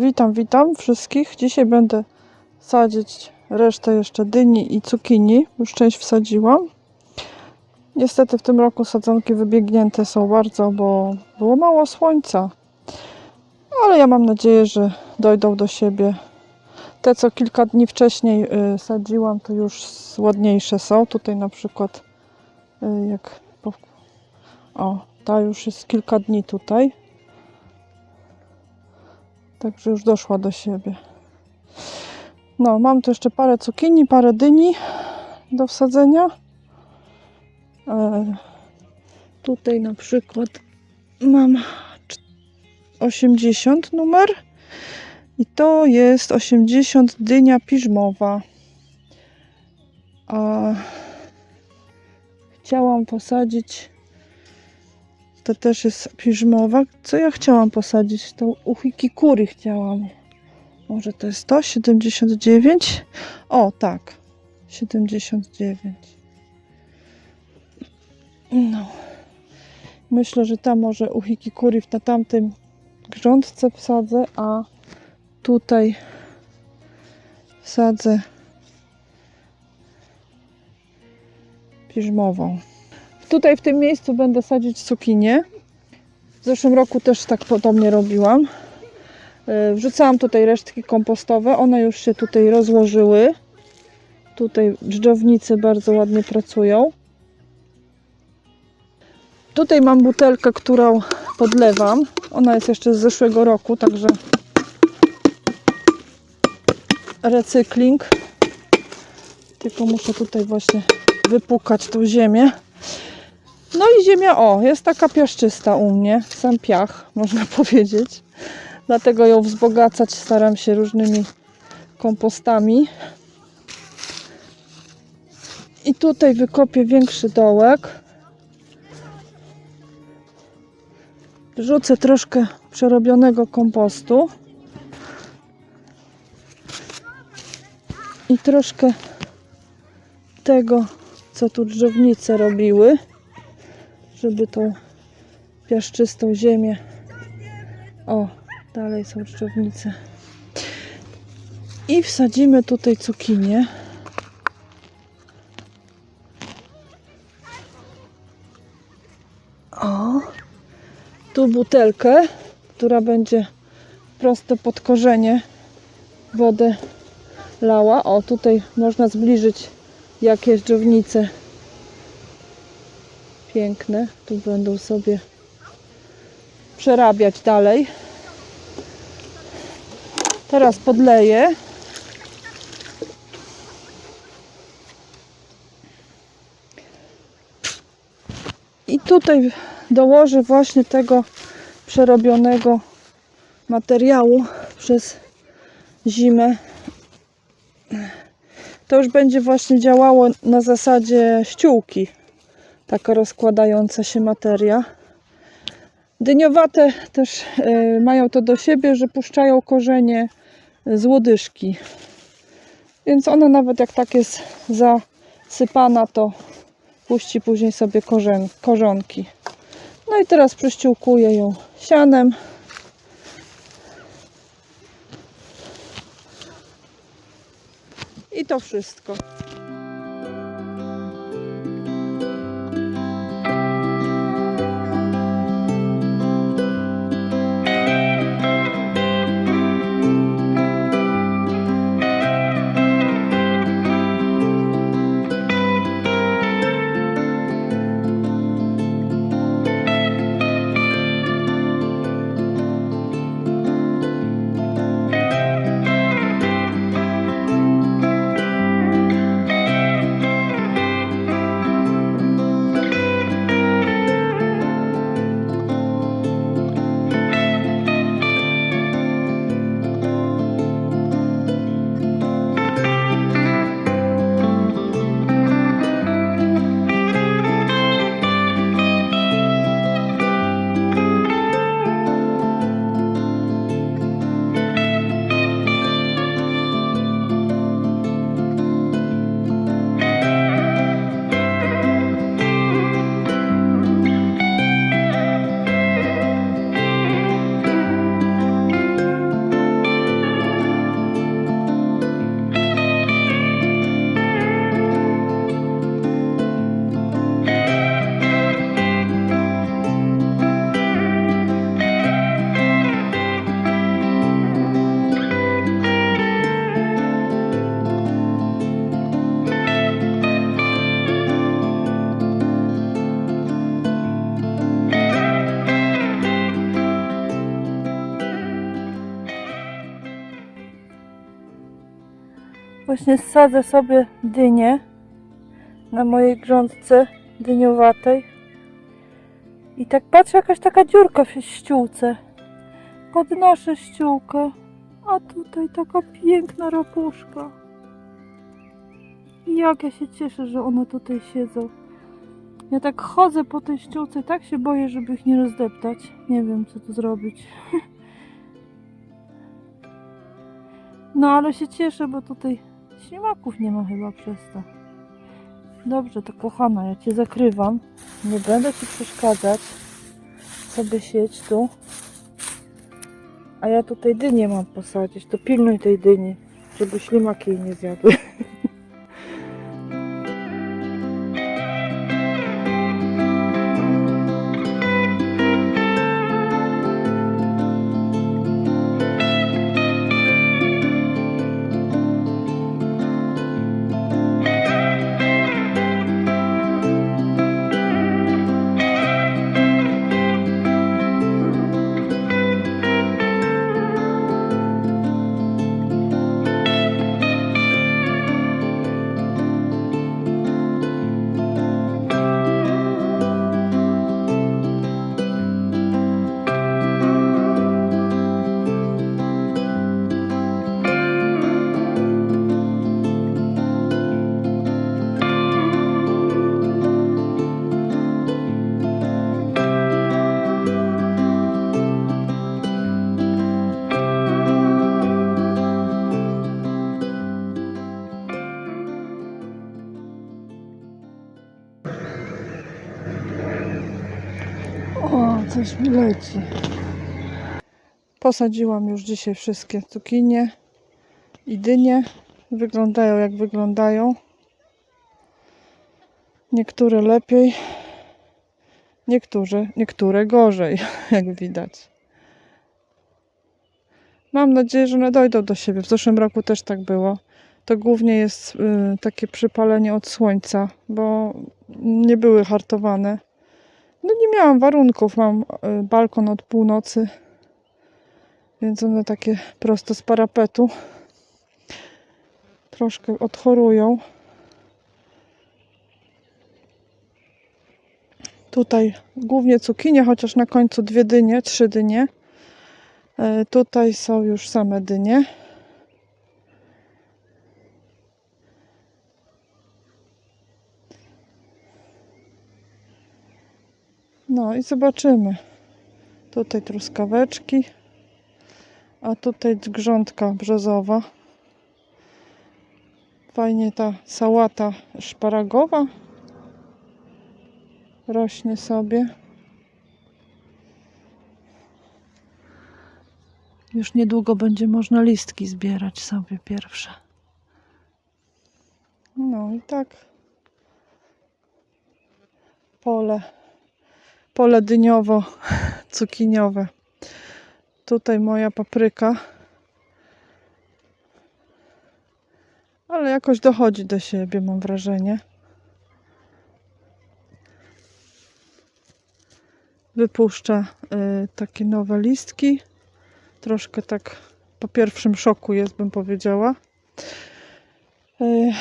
Witam, witam wszystkich. Dzisiaj będę sadzić resztę jeszcze dyni i cukinii. Już część wsadziłam. Niestety w tym roku sadzonki wybiegnięte są bardzo, bo było mało słońca. Ale ja mam nadzieję, że dojdą do siebie. Te, co kilka dni wcześniej y, sadziłam, to już ładniejsze są. Tutaj na przykład y, jak... O, ta już jest kilka dni tutaj. Także już doszła do siebie. No, mam tu jeszcze parę cukinii, parę dyni do wsadzenia. E, tutaj na przykład mam cz- 80 numer i to jest 80 dynia piżmowa. A chciałam posadzić to też jest piżmowa. Co ja chciałam posadzić? To kury chciałam. Może to jest to? 79? O, tak. 79. No. Myślę, że tam może kury na tamtym grządce wsadzę, a tutaj wsadzę piżmową. Tutaj w tym miejscu będę sadzić cukinię. W zeszłym roku też tak podobnie robiłam. E, Wrzucałam tutaj resztki kompostowe. One już się tutaj rozłożyły. Tutaj dżdżownice bardzo ładnie pracują. Tutaj mam butelkę, którą podlewam. Ona jest jeszcze z zeszłego roku, także recykling. Tylko muszę tutaj właśnie wypukać tą ziemię. No i ziemia, o, jest taka piaszczysta u mnie, sam piach, można powiedzieć. Dlatego ją wzbogacać staram się różnymi kompostami. I tutaj wykopię większy dołek. Wrzucę troszkę przerobionego kompostu. I troszkę tego, co tu drzewnice robiły żeby tą piaszczystą ziemię. O, dalej są drzewnice. I wsadzimy tutaj cukinię. O, tu butelkę, która będzie prosto pod korzenie wodę lała. O, tutaj można zbliżyć jakieś drzewnice piękne. Tu będą sobie przerabiać dalej. Teraz podleję. I tutaj dołożę właśnie tego przerobionego materiału przez zimę. To już będzie właśnie działało na zasadzie ściółki taka rozkładająca się materia. Dyniowate też e, mają to do siebie, że puszczają korzenie z łodyżki. Więc ona nawet jak tak jest zasypana, to puści później sobie korzen, korzonki. No i teraz przyściółkuję ją sianem. I to wszystko. Właśnie sadzę sobie dynię na mojej grządce dyniowatej. I tak patrzę, jakaś taka dziurka w ściółce. Podnoszę ściółkę, a tutaj taka piękna rapuszka. I jak ja się cieszę, że one tutaj siedzą. Ja tak chodzę po tej ściółce, tak się boję, żeby ich nie rozdeptać. Nie wiem, co tu zrobić. No ale się cieszę, bo tutaj ślimaków nie ma chyba przez to. Dobrze, to kochana, ja cię zakrywam. Nie będę ci przeszkadzać. Sobie siedź tu. A ja tutaj dynię mam posadzić. To pilnuj tej dyni, żeby ślimaki jej nie zjadły. coś mi leci. Posadziłam już dzisiaj wszystkie cukinie i dynie. Wyglądają jak wyglądają. Niektóre lepiej, niektóre, niektóre gorzej, jak widać. Mam nadzieję, że one dojdą do siebie. W zeszłym roku też tak było. To głównie jest y, takie przypalenie od słońca, bo nie były hartowane. No nie miałam warunków, mam y, balkon od północy, więc one takie prosto z parapetu. Troszkę odchorują. Tutaj głównie cukinie, chociaż na końcu dwie dynie, trzy dynie. Y, Tutaj są już same dynie. No i zobaczymy. Tutaj truskaweczki, a tutaj grządka brzozowa. Fajnie ta sałata szparagowa rośnie sobie. Już niedługo będzie można listki zbierać sobie pierwsze. No i tak. Pole pole dyniowo-cukiniowe. Tutaj moja papryka. Ale jakoś dochodzi do siebie, mam wrażenie. Wypuszcza y, takie nowe listki. Troszkę tak po pierwszym szoku jest, bym powiedziała. Y,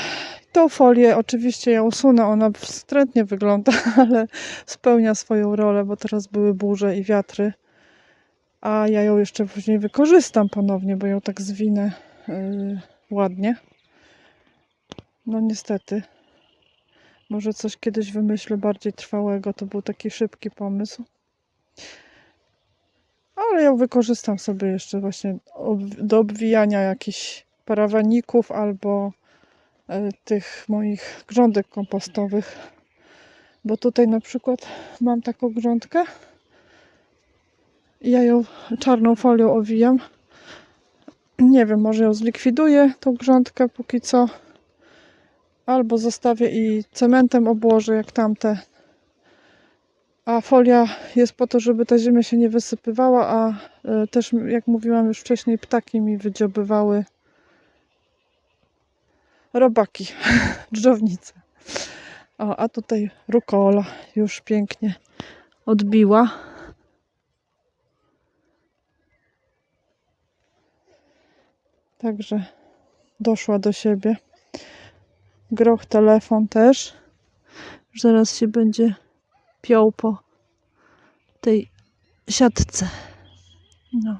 Tą folię oczywiście ja usunę, ona wstrętnie wygląda, ale spełnia swoją rolę, bo teraz były burze i wiatry. A ja ją jeszcze później wykorzystam ponownie, bo ją tak zwinę yy, ładnie. No niestety. Może coś kiedyś wymyślę bardziej trwałego. To był taki szybki pomysł. Ale ją wykorzystam sobie jeszcze właśnie do obwijania jakichś parawaników albo tych moich grządek kompostowych. Bo tutaj na przykład mam taką grządkę. Ja ją czarną folią owijam. Nie wiem, może ją zlikwiduję, tą grządkę póki co. Albo zostawię i cementem obłożę jak tamte. A folia jest po to, żeby ta ziemia się nie wysypywała, a e, też, jak mówiłam już wcześniej, ptaki mi wydziobywały robaki, dżdżownice. O, a tutaj rukola już pięknie odbiła. Także doszła do siebie. Groch telefon też. Już zaraz się będzie piął po tej siatce. No.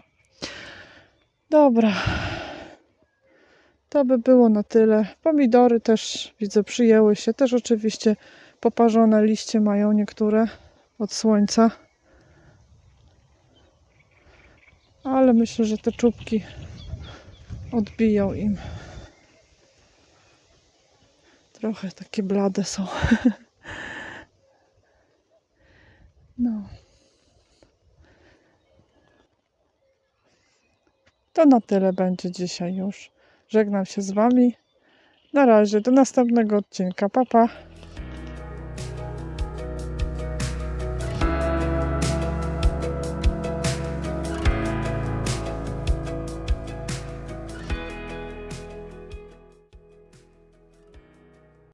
Dobra. To by było na tyle. Pomidory też widzę przyjęły się. Też oczywiście poparzone liście mają niektóre od słońca. Ale myślę, że te czubki odbiją im. Trochę takie blade są. No. To na tyle będzie dzisiaj już. Żegnam się z Wami. Na razie, do następnego odcinka. Pa, pa.